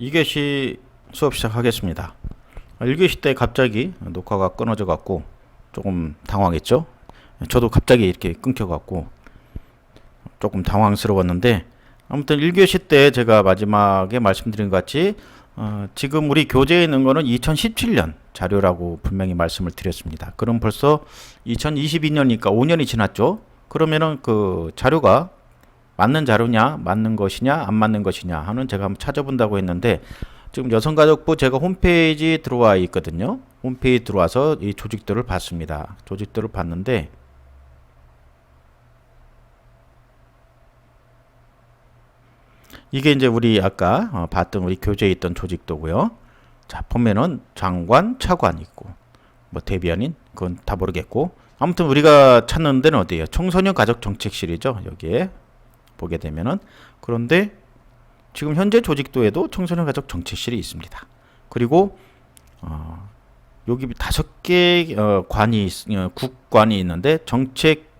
2교시 수업 시작하겠습니다. 1교시 때 갑자기 녹화가 끊어져 갖고 조금 당황했죠. 저도 갑자기 이렇게 끊겨 갖고 조금 당황스러웠는데 아무튼 1교시 때 제가 마지막에 말씀드린 것 같이 어, 지금 우리 교재에 있는 거는 2017년 자료라고 분명히 말씀을 드렸습니다. 그럼 벌써 2022년이니까 5년이 지났죠. 그러면은 그 자료가 맞는 자료냐, 맞는 것이냐, 안 맞는 것이냐 하는 제가 한번 찾아본다고 했는데 지금 여성가족부 제가 홈페이지 들어와 있거든요. 홈페이지 들어와서 이 조직들을 봤습니다. 조직들을 봤는데 이게 이제 우리 아까 어, 봤던 우리 교재에 있던 조직도고요. 자 보면은 장관, 차관 있고 뭐 대변인 그건 다 모르겠고 아무튼 우리가 찾는 데는 어디예요? 청소년 가족 정책실이죠. 여기에 보게 되면은 그런데 지금 현재 조직도에도 청소년 가족 정책실이 있습니다. 그리고 어, 여기 다섯 개 어, 관이 있- 어, 국관이 있는데 정책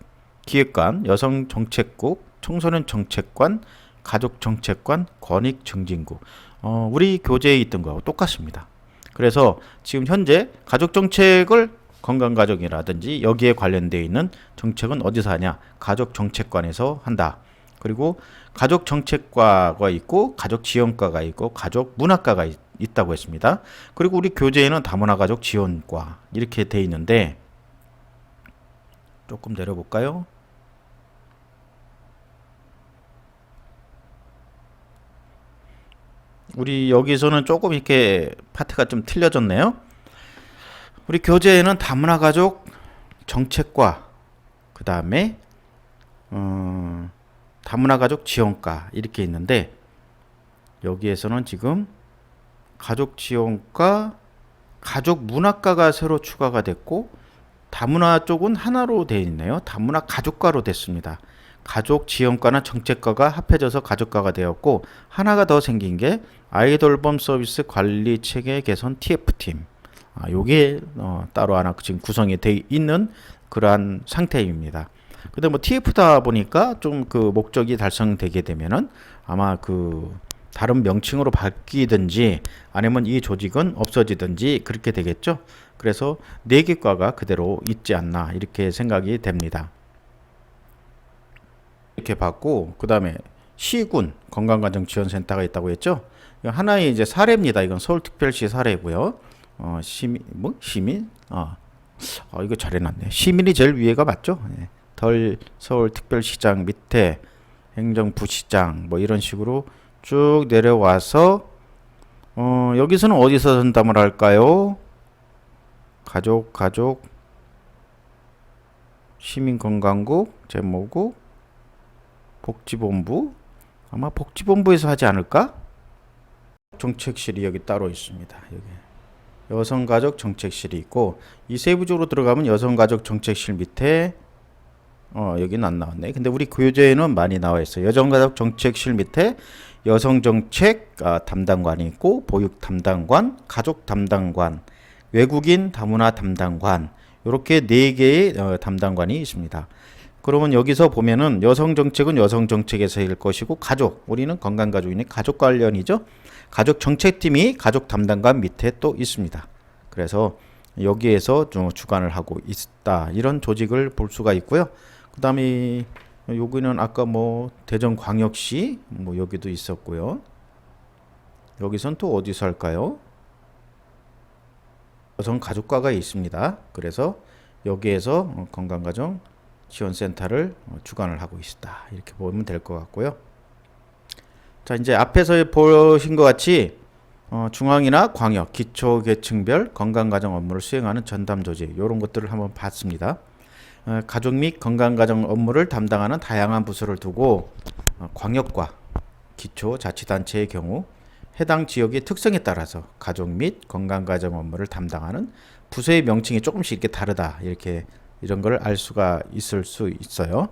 기획관, 여성 정책국, 청소년 정책관, 가족 정책관, 권익 증진국. 어, 우리 교재에 있던 거하고 똑같습니다. 그래서 지금 현재 가족 정책을 건강 가족이라든지 여기에 관련되어 있는 정책은 어디서 하냐? 가족 정책관에서 한다. 그리고 가족 정책과가 있고 가족 지원과가 있고 가족 문학과가 있, 있다고 했습니다. 그리고 우리 교재에는 다문화 가족 지원과 이렇게 돼 있는데 조금 내려 볼까요? 우리 여기서는 조금 이렇게 파트가 좀 틀려졌네요. 우리 교재에는 다문화 가족 정책과 그 다음에 어, 다문화 가족 지원과 이렇게 있는데 여기에서는 지금 가족 지원과 가족 문학과가 새로 추가가 됐고 다문화 쪽은 하나로 되어 있네요. 다문화 가족과로 됐습니다. 가족 지원과나 정책과가 합해져서 가족과가 되었고 하나가 더 생긴 게 아이돌범 서비스 관리 체계 개선 TF팀. 아, 요게 어, 따로 하나 지금 구성이 돼 있는 그러한 상태입니다. 근데 뭐 TF다 보니까 좀 그 목적이 달성되게 되면은 아마 그 다른 명칭으로 바뀌든지 아니면 이 조직은 없어지든지 그렇게 되겠죠. 그래서 네 개 과가 그대로 있지 않나 이렇게 생각이 됩니다. 이렇게 봤고 그다음에 시군 건강가정지원센터가 있다고 했죠. 하나의 이제 사례입니다. 이건 서울특별시 사례고요. 어, 시민 뭐 시민 아 어, 이거 잘해놨네. 시민이 제일 위에가 맞죠? 예. 덜 서울특별시장 밑에 행정부시장 뭐 이런 식으로 쭉 내려와서 어, 여기서는 어디서 전담을 할까요? 가족 가족 시민건강국 제목국 복지본부 아마 복지본부에서 하지 않을까? 정책실이 여기 따로 있습니다. 여기 여성가족 정책실이 있고 이 세부적으로 들어가면 여성가족 정책실 밑에 어 여기는 안 나왔네. 근데 우리 교재에는 많이 나와 있어요. 여성가족 정책실 밑에 여성정책 아, 담당관이 있고 보육 담당관, 가족 담당관, 외국인 다문화 담당관 이렇게 네 개의 어, 담당관이 있습니다. 그러면 여기서 보면은 여성 정책은 여성 정책에서 일 것이고 가족 우리는 건강 가족이니 가족 관련이죠. 가족 정책팀이 가족 담당관 밑에 또 있습니다. 그래서 여기에서 좀 주관을 하고 있다 이런 조직을 볼 수가 있고요. 그다음에 여기는 아까 뭐 대전광역시 뭐 여기도 있었고요. 여기선 또 어디서 할까요? 여성 가족과가 있습니다. 그래서 여기에서 어, 건강가정 지원센터를 어, 주관을 하고 있다. 이렇게 보면 될 것 같고요. 자, 이제 앞에서 보신 것 같이 어, 중앙이나 광역, 기초계층별 건강가정 업무를 수행하는 전담 조직 이런 것들을 한번 봤습니다. 어, 가족 및 건강가정 업무를 담당하는 다양한 부서를 두고 어, 광역과 기초자치단체의 경우 해당 지역의 특성에 따라서 가족 및 건강가정 업무를 담당하는 부서의 명칭이 조금씩 이렇게 다르다 이렇게 이런 걸 알 수가 있을 수 있어요.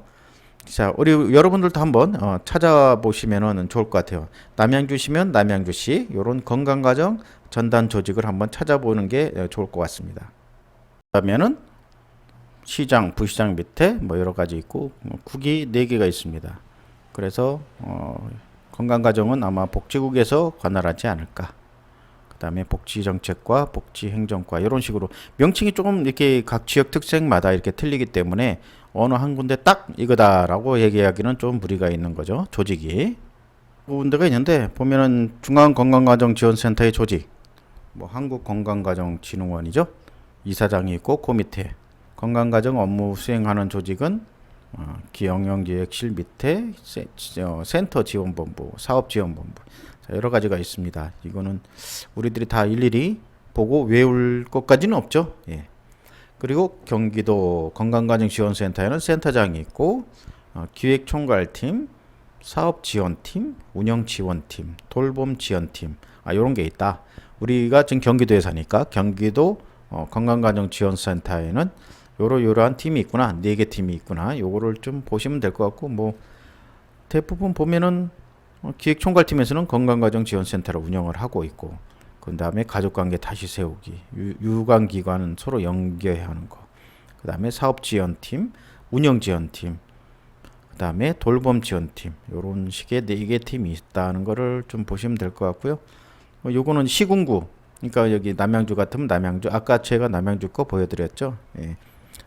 자, 우리 여러분들도 한번 어, 찾아보시면은 좋을 것 같아요. 남양주시면 남양주시 이런 건강가정 전담 조직을 한번 찾아보는 게 어, 좋을 것 같습니다. 그러면은 시장, 부시장 밑에 뭐 여러 가지 있고 뭐 국이 네 개가 있습니다. 그래서 어, 건강가정은 아마 복지국에서 관할하지 않을까. 그다음에 복지정책과 복지행정과 이런 식으로 명칭이 조금 이렇게 각 지역 특색마다 이렇게 틀리기 때문에 어느 한 군데 딱 이거다라고 얘기하기는 좀 무리가 있는 거죠. 조직이. 군데가 있는데 보면은 중앙건강가정지원센터의 조직, 뭐 한국건강가정진흥원이죠. 이사장이 있고 그 밑에 건강가정 업무 수행하는 조직은 어, 기영영기획실 밑에 세, 어, 센터 지원본부, 사업지원본부 자, 여러 가지가 있습니다. 이거는 우리들이 다 일일이 보고 외울 것까지는 없죠. 예. 그리고 경기도 건강가정지원센터에는 센터장이 있고 어, 기획총괄팀, 사업지원팀, 운영지원팀, 돌봄지원팀 아 이런 게 있다. 우리가 지금 경기도에 사니까 경기도 어, 건강가정지원센터에는 요러 요러한 팀이 있구나. 네 개 팀이 있구나. 요거를 좀 보시면 될 것 같고 뭐 대부분 보면은 어, 기획총괄팀에서는 건강가정지원센터를 운영을 하고 있고 그 다음에 가족관계 다시 세우기 유, 유관기관은 서로 연계하는 거 그 다음에 사업지원팀 운영지원팀 그 다음에 돌봄지원팀 요런 식의 네 개 팀이 있다는 거를 좀 보시면 될 것 같고요. 어, 요거는 시군구. 그러니까 여기 남양주 같으면 남양주 아까 제가 남양주 거 보여드렸죠? 예.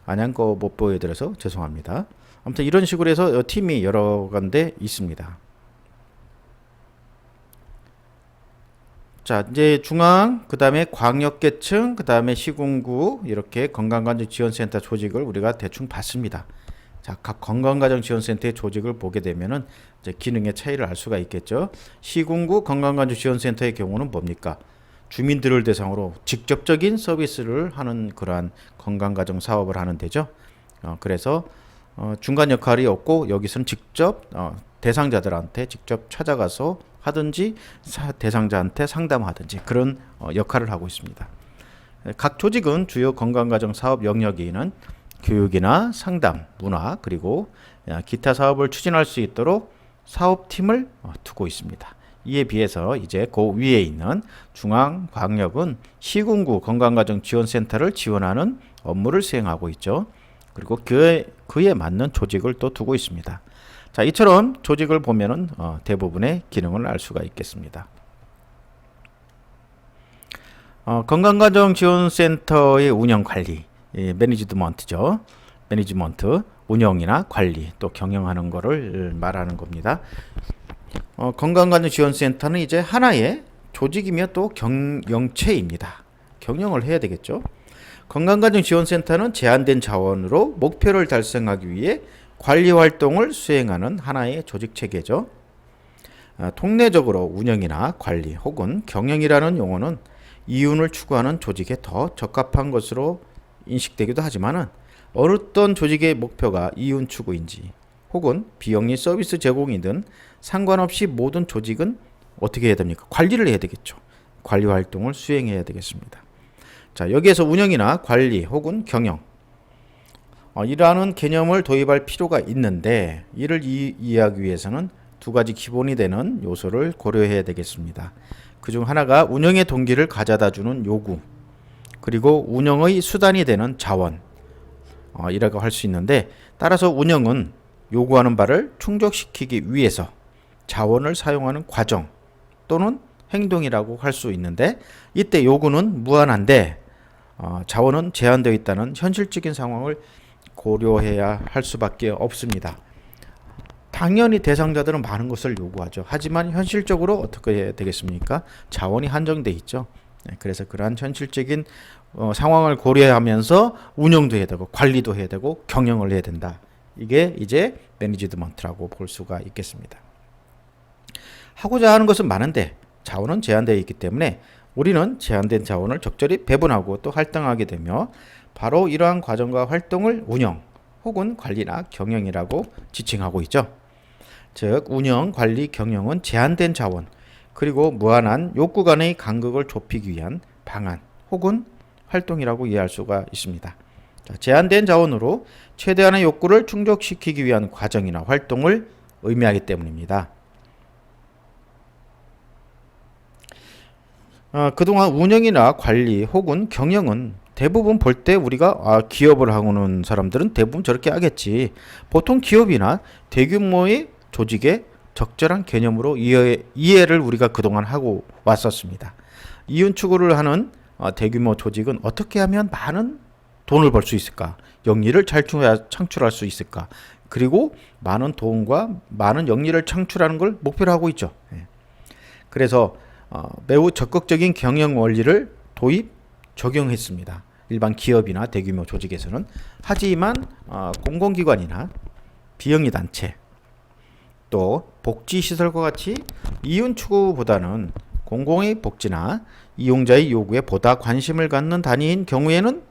안양 거 못 보여드려서 죄송합니다 아무튼 이런 식으로 해서 어, 팀이 여러 군데 있습니다 자 이제 중앙 그 다음에 광역계층 그 다음에 시군구 이렇게 건강가정지원센터 조직을 우리가 대충 봤습니다 자, 각 건강가정지원센터의 조직을 보게 되면은 이제 기능의 차이를 알 수가 있겠죠. 시군구 건강가정지원센터의 경우는 뭡니까? 주민들을 대상으로 직접적인 서비스를 하는 그러한 건강가정 사업을 하는 데죠. 어, 그래서 어, 중간 역할이 없고 여기서는 직접 어, 대상자들한테 직접 찾아가서 하든지 사, 대상자한테 상담하든지 그런 어, 역할을 하고 있습니다. 각 조직은 주요 건강가정 사업 영역에는 교육이나 상담, 문화 그리고 기타 사업을 추진할 수 있도록 사업팀을 어, 두고 있습니다. 이에 비해서 이제 그 위에 있는 중앙광역은 시군구 건강가정지원센터를 지원하는 업무를 수행하고 있죠. 그리고 그에, 그에 맞는 조직을 또 두고 있습니다. 자, 이처럼 조직을 보면은 어, 대부분의 기능을 알 수가 있겠습니다. 어, 건강가정지원센터의 운영 관리 예, 매니지먼트죠. 매니지먼트, 운영이나 관리, 또 경영하는 거를 말하는 겁니다. 어, 건강관리지원센터는 이제 하나의 조직이며 또 경 영체입니다. 경영을 해야 되겠죠. 건강가정지원센터는 제한된 자원으로 목표를 달성하기 위해 관리 활동을 수행하는 하나의 조직 체계죠. 어, 통례적으로 운영이나 관리 혹은 경영이라는 용어는 이윤을 추구하는 조직에 더 적합한 것으로 인식되기도 하지만은 어떤 조직의 목표가 이윤 추구인지 혹은 비영리 서비스 제공이든 상관없이 모든 조직은 어떻게 해야 됩니까? 관리를 해야 되겠죠. 관리 활동을 수행해야 되겠습니다. 자, 여기에서 운영이나 관리 혹은 경영 어, 이라는 개념을 도입할 필요가 있는데 이를 이, 이해하기 위해서는 두 가지 기본이 되는 요소를 고려해야 되겠습니다. 그중 하나가 운영의 동기를 가져다 주는 요구 그리고 운영의 수단이 되는 자원 어, 이라고 할 수 있는데 따라서 운영은 요구하는 바를 충족시키기 위해서 자원을 사용하는 과정 또는 행동이라고 할 수 있는데 이때 요구는 무한한데 어, 자원은 제한되어 있다는 현실적인 상황을 고려해야 할 수밖에 없습니다. 당연히 대상자들은 많은 것을 요구하죠. 하지만 현실적으로 어떻게 해야 되겠습니까? 자원이 한정돼 있죠. 네, 그래서 그러한 현실적인 어, 상황을 고려하면서 운영도 해야 되고 관리도 해야 되고 경영을 해야 된다. 이게 이제 매니지먼트라고 볼 수가 있겠습니다. 하고자 하는 것은 많은데 자원은 제한되어 있기 때문에 우리는 제한된 자원을 적절히 배분하고 또 활동하게 되며 바로 이러한 과정과 활동을 운영 혹은 관리나 경영이라고 지칭하고 있죠. 즉 운영, 관리, 경영은 제한된 자원 그리고 무한한 욕구 간의 간극을 좁히기 위한 방안 혹은 활동이라고 이해할 수가 있습니다. 자, 제한된 자원으로 최대한의 욕구를 충족시키기 위한 과정이나 활동을 의미하기 때문입니다. 어, 그동안 운영이나 관리 혹은 경영은 대부분 볼 때 우리가 아, 기업을 하고는 사람들은 대부분 저렇게 하겠지. 보통 기업이나 대규모의 조직에 적절한 개념으로 이해, 이해를 우리가 그동안 하고 왔었습니다. 이윤 추구를 하는 어, 대규모 조직은 어떻게 하면 많은 돈을 벌 수 있을까? 영리를 잘 추- 창출할 수 있을까? 그리고 많은 돈과 많은 영리를 창출하는 걸 목표로 하고 있죠. 예. 그래서 어, 매우 적극적인 경영 원리를 도입 적용했습니다. 일반 기업이나 대규모 조직에서는 하지만 어, 공공기관이나 비영리 단체 또 복지시설과 같이 이윤 추구보다는 공공의 복지나 이용자의 요구에 보다 관심을 갖는 단위인 경우에는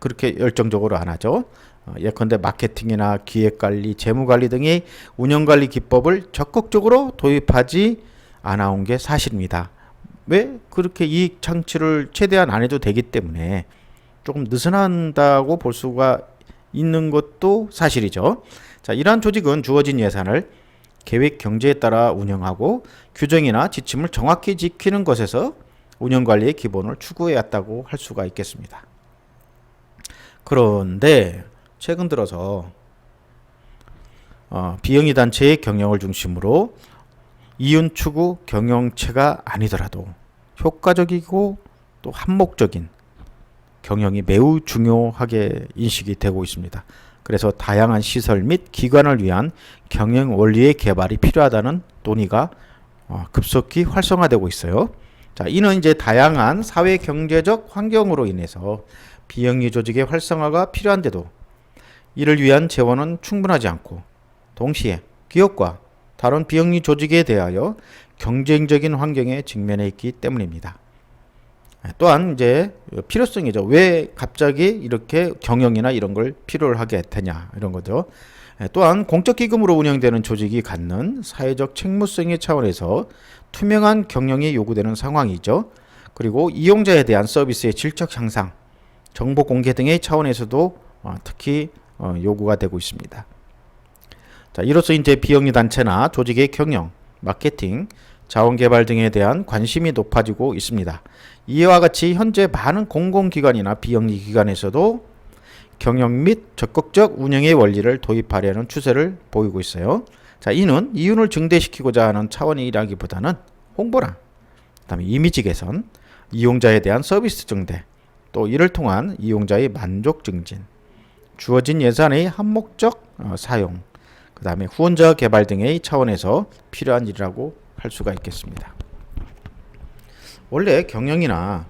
그렇게 열정적으로 안 하죠. 어, 예컨대 마케팅이나 기획관리, 재무관리 등의 운영관리 기법을 적극적으로 도입하지 않아온 게 사실입니다. 왜 그렇게 이익 창출을 최대한 안 해도 되기 때문에 조금 느슨한다고 볼 수가 있는 것도 사실이죠. 자, 이러한 조직은 주어진 예산을 계획 경제에 따라 운영하고 규정이나 지침을 정확히 지키는 것에서 운영 관리의 기본을 추구해 왔다고 할 수가 있겠습니다. 그런데 최근 들어서 어, 비영리 단체의 경영을 중심으로 이윤 추구 경영체가 아니더라도 효과적이고 또 한목적인 경영이 매우 중요하게 인식이 되고 있습니다. 그래서 다양한 시설 및 기관을 위한 경영 원리의 개발이 필요하다는 논의가 어, 급속히 활성화되고 있어요. 자, 이는 이제 다양한 사회 경제적 환경으로 인해서 비영리 조직의 활성화가 필요한데도 이를 위한 재원은 충분하지 않고 동시에 기업과 다른 비영리 조직에 대하여 경쟁적인 환경에 직면해 있기 때문입니다. 또한 이제 필요성이죠. 왜 갑자기 이렇게 경영이나 이런 걸 필요로 하게 되냐 이런 거죠. 또한 공적 기금으로 운영되는 조직이 갖는 사회적 책무성의 차원에서 투명한 경영이 요구되는 상황이죠. 그리고 이용자에 대한 서비스의 질적 향상, 정보 공개 등의 차원에서도 어, 특히 어, 요구가 되고 있습니다. 자, 이로써 이제 비영리 단체나 조직의 경영, 마케팅, 자원 개발 등에 대한 관심이 높아지고 있습니다. 이와 같이 현재 많은 공공기관이나 비영리 기관에서도 경영 및 적극적 운영의 원리를 도입하려는 추세를 보이고 있어요. 자, 이는 이윤을 증대시키고자 하는 차원이라기보다는 홍보나 그다음에 이미지 개선, 이용자에 대한 서비스 증대, 또 이를 통한 이용자의 만족 증진, 주어진 예산의 한목적 어, 사용, 그 다음에 후원자 개발 등의 차원에서 필요한 일이라고 할 수가 있겠습니다. 원래 경영이나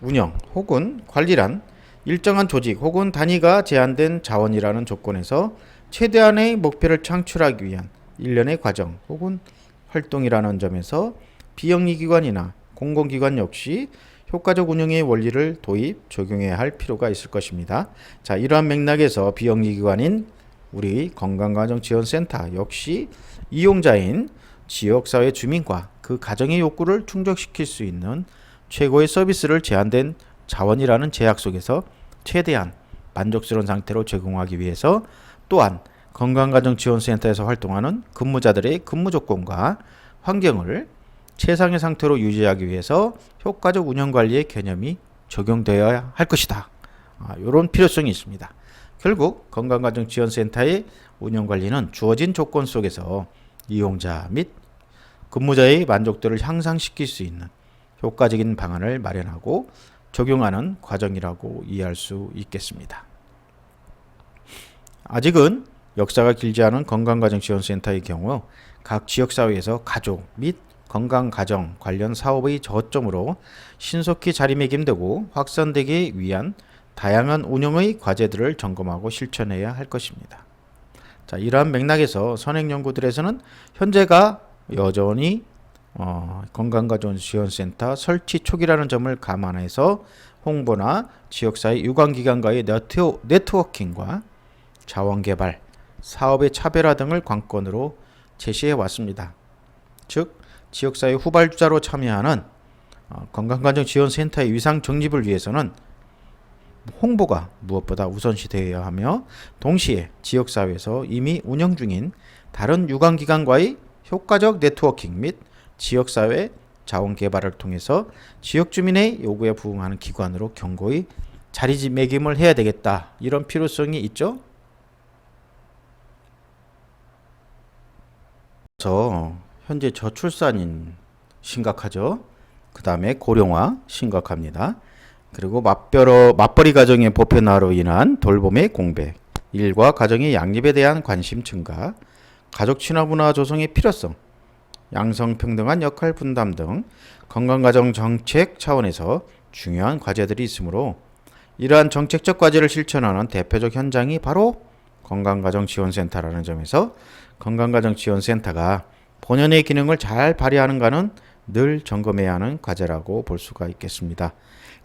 운영 혹은 관리란 일정한 조직 혹은 단위가 제한된 자원이라는 조건에서 최대한의 목표를 창출하기 위한 일련의 과정 혹은 활동이라는 점에서 비영리 기관이나 공공기관 역시 효과적 운영의 원리를 도입 적용해야 할 필요가 있을 것입니다. 자, 이러한 맥락에서 비영리 기관인 우리 건강가정지원센터 역시 이용자인 지역사회 주민과 그 가정의 욕구를 충족시킬 수 있는 최고의 서비스를 제한된 자원이라는 제약 속에서 최대한 만족스러운 상태로 제공하기 위해서 또한 건강가정지원센터에서 활동하는 근무자들의 근무 조건과 환경을 최상의 상태로 유지하기 위해서 효과적 운영 관리의 개념이 적용되어야 할 것이다. 아, 이런 필요성이 있습니다. 결국 건강가정지원센터의 운영 관리는 주어진 조건 속에서 이용자 및 근무자의 만족도를 향상시킬 수 있는 효과적인 방안을 마련하고 적용하는 과정이라고 이해할 수 있겠습니다. 아직은 역사가 길지 않은 건강가정지원센터의 경우 각 지역사회에서 가족 및 건강 가정 관련 사업의 저점으로 신속히 자리매김되고 확산되기 위한 다양한 운영의 과제들을 점검하고 실천해야 할 것입니다. 자, 이러한 맥락에서 선행 연구들에서는 현재가 여전히 어, 건강가정지원센터 설치 초기라는 점을 감안해서 홍보나 지역사회 유관기관과의 네트워, 네트워킹과 자원개발, 사업의 차별화 등을 관건으로 제시해 왔습니다. 즉, 지역사회 후발주자로 참여하는 어, 건강가정지원센터의 위상 정립을 위해서는 홍보가 무엇보다 우선시 되어야 하며 동시에 지역사회에서 이미 운영 중인 다른 유관기관과의 효과적 네트워킹 및 지역사회 자원 개발을 통해서 지역 주민의 요구에 부응하는 기관으로 경고히 자리매김을 해야 되겠다. 이런 필요성이 있죠. 저 현재 저출산인 심각하죠. 그 다음에 고령화 심각합니다. 그리고 맞벌어, 맞벌이 가정의 보편화로 인한 돌봄의 공백, 일과 가정의 양립에 대한 관심 증가, 가족 친화 문화 조성의 필요성, 양성평등한 역할 분담 등 건강가정 정책 차원에서 중요한 과제들이 있으므로 이러한 정책적 과제를 실천하는 대표적 현장이 바로 건강가정지원센터라는 점에서 건강가정지원센터가 본연의 기능을 잘 발휘하는가는 늘 점검해야 하는 과제라고 볼 수가 있겠습니다.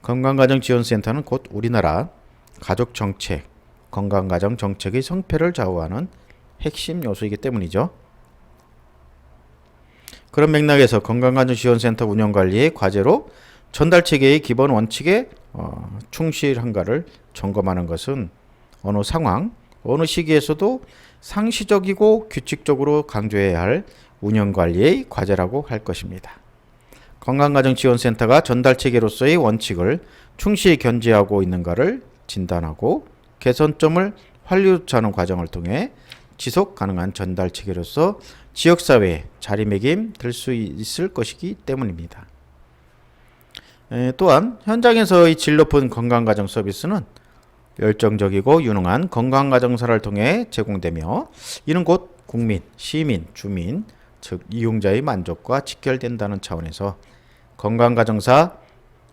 건강가정지원센터는 곧 우리나라 가족정책, 건강가정 정책의 성패를 좌우하는 핵심 요소이기 때문이죠. 그런 맥락에서 건강가정지원센터 운영관리의 과제로 전달체계의 기본 원칙에 어, 충실한가를 점검하는 것은 어느 상황, 어느 시기에서도 상시적이고 규칙적으로 강조해야 할 운영관리의 과제라고 할 것입니다. 건강가정지원센터가 전달체계로서의 원칙을 충실히 견지하고 있는가를 진단하고 개선점을 활류하는 과정을 통해 지속 가능한 전달체계로서 지역사회에 자리매김 될 수 있을 것이기 때문입니다. 에, 또한 현장에서의 질 높은 건강가정 서비스는 열정적이고 유능한 건강가정사를 통해 제공되며 이는 곧 국민, 시민, 주민, 즉 이용자의 만족과 직결된다는 차원에서 건강가정사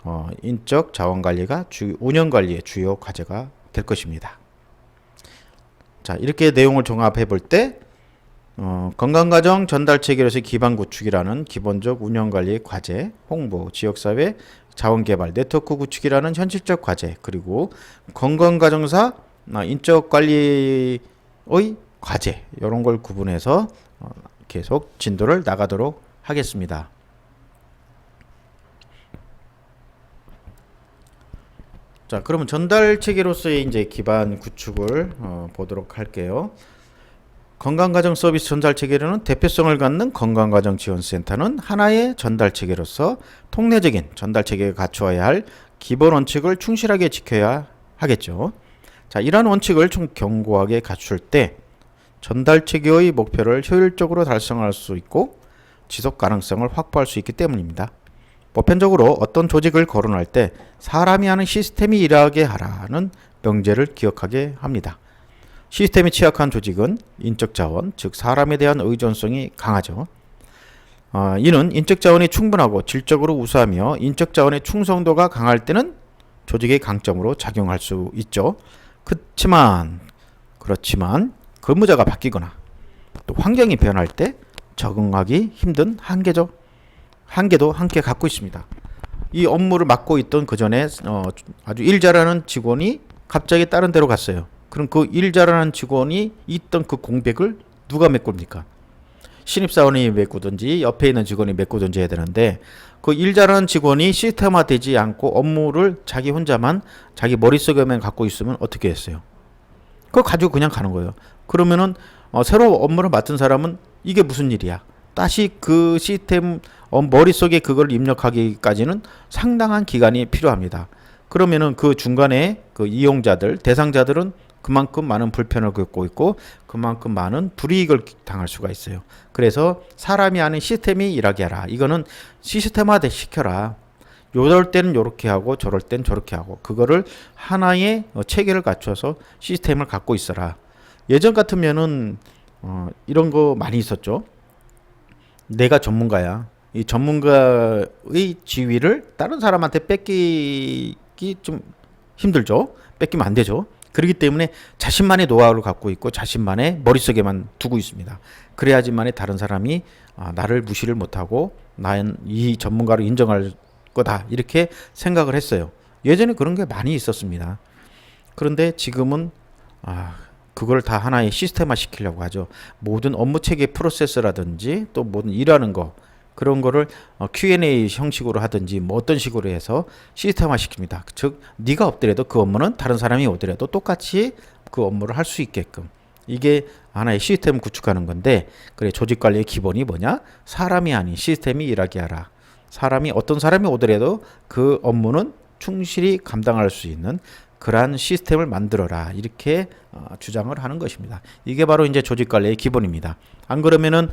어, 인적 자원관리가 주, 운영관리의 주요 과제가 될 것입니다. 자 이렇게 내용을 종합해 볼때 어, 건강가정 전달체계로서의 기반 구축이라는 기본적 운영관리의 과제, 홍보, 지역사회 자원개발, 네트워크 구축이라는 현실적 과제, 그리고 건강가정사 아, 인적관리의 과제 이런 걸 구분해서 어, 계속 진도를 나가도록 하겠습니다. 자, 그러면 전달 체계로서의 이제 기반 구축을 어, 보도록 할게요. 건강가정 서비스 전달 체계로는 대표성을 갖는 건강가정 지원센터는 하나의 전달 체계로서 통례적인 전달 체계가 갖추어야 할 기본 원칙을 충실하게 지켜야 하겠죠. 자, 이러한 원칙을 좀 견고하게 갖출 때 전달 체계의 목표를 효율적으로 달성할 수 있고 지속 가능성을 확보할 수 있기 때문입니다. 보편적으로 어떤 조직을 거론할 때 사람이 하는 시스템이 일하게 하라는 명제를 기억하게 합니다. 시스템이 취약한 조직은 인적 자원, 즉 사람에 대한 의존성이 강하죠. 어, 이는 인적 자원이 충분하고 질적으로 우수하며 인적 자원의 충성도가 강할 때는 조직의 강점으로 작용할 수 있죠. 그렇지만 그렇지만 근무자가 바뀌거나 또 환경이 변할 때 적응하기 힘든 한계죠. 한계도 함께 갖고 있습니다. 이 업무를 맡고 있던 그 전에 어, 아주 일 잘하는 직원이 갑자기 다른 데로 갔어요. 그럼 그 일 잘하는 직원이 있던 그 공백을 누가 메꿉니까? 신입사원이 메꾸든지 옆에 있는 직원이 메꾸든지 해야 되는데 그 일 잘하는 직원이 시스템화되지 않고 업무를 자기 혼자만 자기 머릿속에만 갖고 있으면 어떻게 했어요? 그걸 가지고 그냥 가는 거예요. 그러면은 어, 새로 업무를 맡은 사람은 이게 무슨 일이야? 다시 그 시스템 어, 머릿속에 그걸 입력하기까지는 상당한 기간이 필요합니다. 그러면은 그 중간에 그 이용자들, 대상자들은 그만큼 많은 불편을 겪고 있고 그만큼 많은 불이익을 당할 수가 있어요. 그래서 사람이 아는 시스템이 일하게 하라. 이거는 시스템화돼 시켜라. 요럴 때는 요렇게 하고 저럴 땐 저렇게 하고 그거를 하나의 어, 체계를 갖춰서 시스템을 갖고 있어라. 예전 같으면은 어, 이런 거 많이 있었죠. 내가 전문가야. 이 전문가의 지위를 다른 사람한테 뺏기기 좀 힘들죠. 뺏기면 안 되죠. 그렇기 때문에 자신만의 노하우를 갖고 있고 자신만의 머릿속에만 두고 있습니다. 그래야지만이 다른 사람이 아, 나를 무시를 못하고 나는 이 전문가로 인정할 거다 이렇게 생각을 했어요. 예전에 그런 게 많이 있었습니다. 그런데 지금은 아, 그걸 다 하나의 시스템화 시키려고 하죠. 모든 업무 체계 프로세스라든지 또 모든 일하는 거 그런 거를 어, Q&A 형식으로 하든지 뭐 어떤 식으로 해서 시스템화 시킵니다. 즉 네가 없더라도 그 업무는 다른 사람이 오더라도 똑같이 그 업무를 할 수 있게끔 이게 하나의 시스템 구축하는 건데 그래 조직 관리의 기본이 뭐냐? 사람이 아닌 시스템이 일하게 하라. 사람이 어떤 사람이 오더라도 그 업무는 충실히 감당할 수 있는 그러한 시스템을 만들어라 이렇게 어, 주장을 하는 것입니다. 이게 바로 이제 조직 관리의 기본입니다. 안 그러면은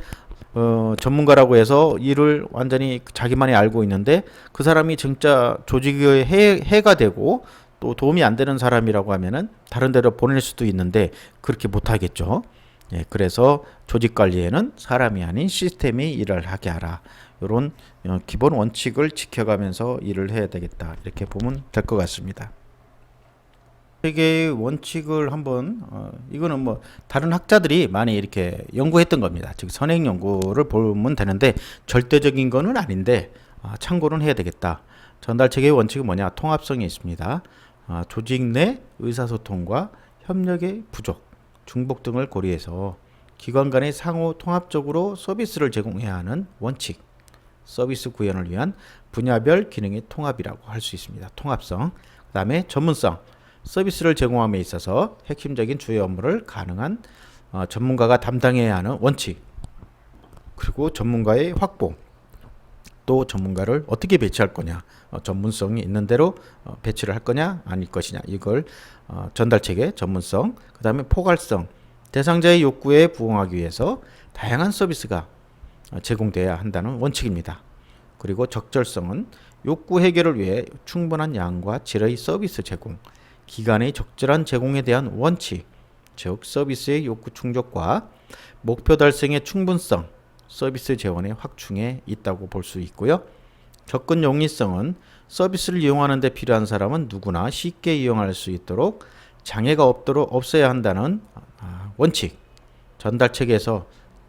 어, 전문가라고 해서 일을 완전히 자기만이 알고 있는데 그 사람이 진짜 조직의 해, 해가 되고 또 도움이 안 되는 사람이라고 하면은 다른 데로 보낼 수도 있는데 그렇게 못 하겠죠. 예, 그래서 조직 관리에는 사람이 아닌 시스템이 일을 하게 하라. 이런 어, 기본 원칙을 지켜가면서 일을 해야 되겠다. 이렇게 보면 될 것 같습니다. 세계의 원칙을 한번 어, 이거는 뭐 다른 학자들이 많이 이렇게 연구했던 겁니다. 즉 선행 연구를 보면 되는데 절대적인 거는 아닌데 아, 참고는 해야 되겠다. 전달 체계의 원칙은 뭐냐? 통합성이 있습니다. 아, 조직 내 의사소통과 협력의 부족, 중복 등을 고려해서 기관 간의 상호 통합적으로 서비스를 제공해야 하는 원칙, 서비스 구현을 위한 분야별 기능의 통합이라고 할 수 있습니다. 통합성. 그 다음에 전문성. 서비스를 제공함에 있어서 핵심적인 주요 업무를 가능한 어, 전문가가 담당해야 하는 원칙. 그리고 전문가의 확보. 또 전문가를 어떻게 배치할 거냐, 어, 전문성이 있는 대로 어, 배치를 할 거냐, 아닐 것이냐, 이걸 어, 전달 체계 전문성, 그 다음에 포괄성, 대상자의 욕구에 부응하기 위해서 다양한 서비스가 어, 제공돼야 한다는 원칙입니다. 그리고 적절성은 욕구 해결을 위해 충분한 양과 질의 서비스 제공, 기간의 적절한 제공에 대한 원칙, 즉 서비스의 욕구 충족과 목표 달성의 충분성, 서비스 재원의 확충에 있다고 볼 수 있고요. 접근 용이성은 서비스를 이용하는 데 필요한 사람은 누구나 쉽게 이용할 수 있도록 장애가 없도록 없어야 한다는 아, 원칙. 전달 체계에서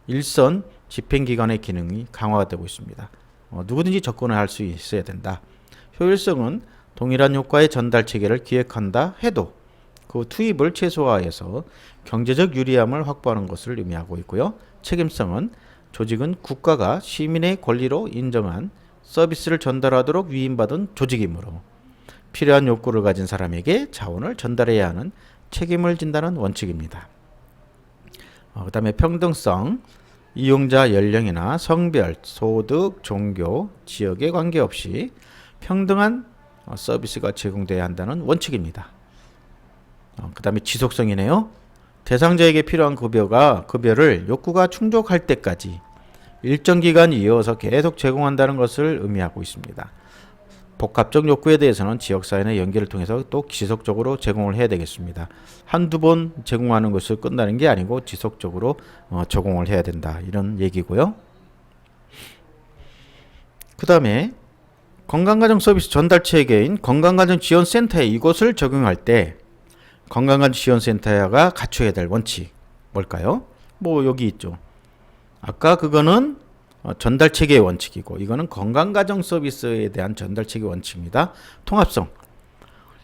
일선 집행기관의 기능이 강화되고 있습니다. 어, 누구든지 접근을 할 수 있어야 된다. 효율성은 동일한 효과의 전달 체계를 기획한다 해도 그 투입을 최소화해서 경제적 유리함을 확보하는 것을 의미하고 있고요. 책임성은 조직은 국가가 시민의 권리로 인정한 서비스를 전달하도록 위임받은 조직이므로 필요한 욕구를 가진 사람에게 자원을 전달해야 하는 책임을 진다는 원칙입니다. 어, 그 다음에 평등성, 이용자 연령이나 성별, 소득, 종교, 지역에 관계없이 평등한 어, 서비스가 제공돼야 한다는 원칙입니다. 어, 그 다음에 지속성이네요. 대상자에게 필요한 급여가 급여를 욕구가 충족할 때까지 일정 기간 이어서 계속 제공한다는 것을 의미하고 있습니다. 복합적 욕구에 대해서는 지역사회 의 연계를 통해서 또 지속적으로 제공을 해야 되겠습니다. 한두 번 제공하는 것을 끝나는 게 아니고 지속적으로 어, 제공을 해야 된다. 이런 얘기고요. 그 다음에 건강가정 서비스 전달 체계인 건강가정 지원센터에 이것을 적용할 때 건강가정 지원센터가 갖춰야 될 원칙 뭘까요? 뭐 여기 있죠. 아까 그거는 어, 전달 체계의 원칙이고 이거는 건강 가정 서비스에 대한 전달 체계 원칙입니다. 통합성.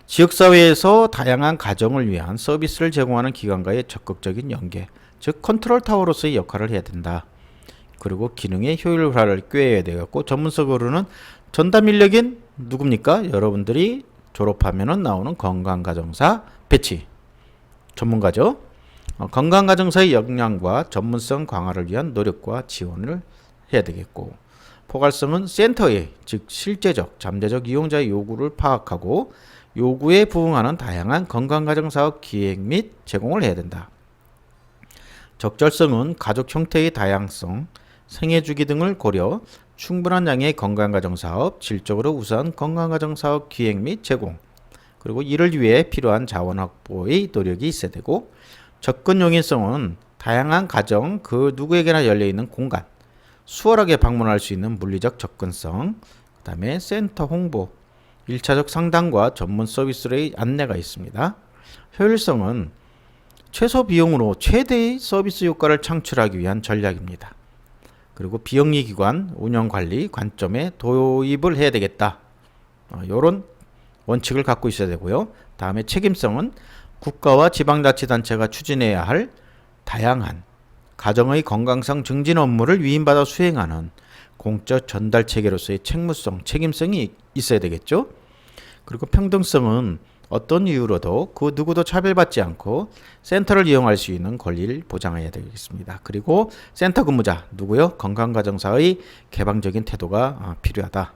지역 사회에서 다양한 가정을 위한 서비스를 제공하는 기관과의 적극적인 연계, 즉 컨트롤 타워로서의 역할을 해야 된다. 그리고 기능의 효율화를 꾀해야 되겠고 전문적으로는 전담 인력인 누굽니까? 여러분들이 졸업하면은 나오는 건강가정사 배치 전문가죠. 어, 건강가정사의 역량과 전문성 강화를 위한 노력과 지원을 해야 되겠고 포괄성은 센터의 즉 실제적 잠재적 이용자의 요구를 파악하고 요구에 부응하는 다양한 건강가정사업 기획 및 제공을 해야 된다. 적절성은 가족 형태의 다양성, 생애 주기 등을 고려 충분한 양의 건강가정사업, 질적으로 우수한 건강가정사업 기획 및 제공, 그리고 이를 위해 필요한 자원 확보의 노력이 있어야 되고 접근 용이성은 다양한 가정 그 누구에게나 열려 있는 공간, 수월하게 방문할 수 있는 물리적 접근성, 그 다음에 센터 홍보, 1차적 상담과 전문 서비스의 안내가 있습니다. 효율성은 최소 비용으로 최대의 서비스 효과를 창출하기 위한 전략입니다. 그리고 비영리 기관 운영 관리 관점에 도입을 해야 되겠다. 이런 어, 원칙을 갖고 있어야 되고요. 다음에 책임성은 국가와 지방자치단체가 추진해야 할 다양한 가정의 건강성 증진 업무를 위임받아 수행하는 공적 전달 체계로서의 책무성, 책임성이 있어야 되겠죠. 그리고 평등성은 어떤 이유로도 그 누구도 차별받지 않고 센터를 이용할 수 있는 권리를 보장해야 되겠습니다. 그리고 센터 근무자 누구요? 건강가정사의 개방적인 태도가 아, 필요하다.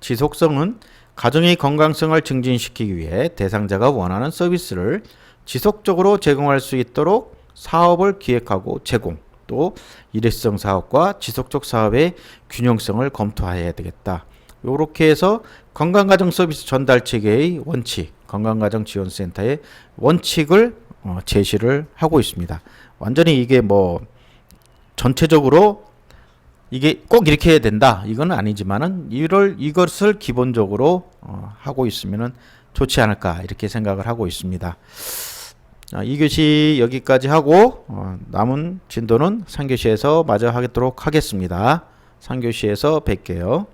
지속성은 가정의 건강성을 증진시키기 위해 대상자가 원하는 서비스를 지속적으로 제공할 수 있도록 사업을 기획하고 제공 또 일회성 사업과 지속적 사업의 균형성을 검토해야 되겠다. 요렇게 해서 건강가정 서비스 전달 체계의 원칙, 건강가정 지원센터의 원칙을 어, 제시를 하고 있습니다. 완전히 이게 뭐 전체적으로 이게 꼭 이렇게 해야 된다 이건 아니지만은 이를 이것을 기본적으로 어, 하고 있으면은 좋지 않을까 이렇게 생각을 하고 있습니다. 아, 2교시 여기까지 하고 어, 남은 진도는 3교시에서 마저 하도록 하겠습니다. 3교시에서 뵐게요.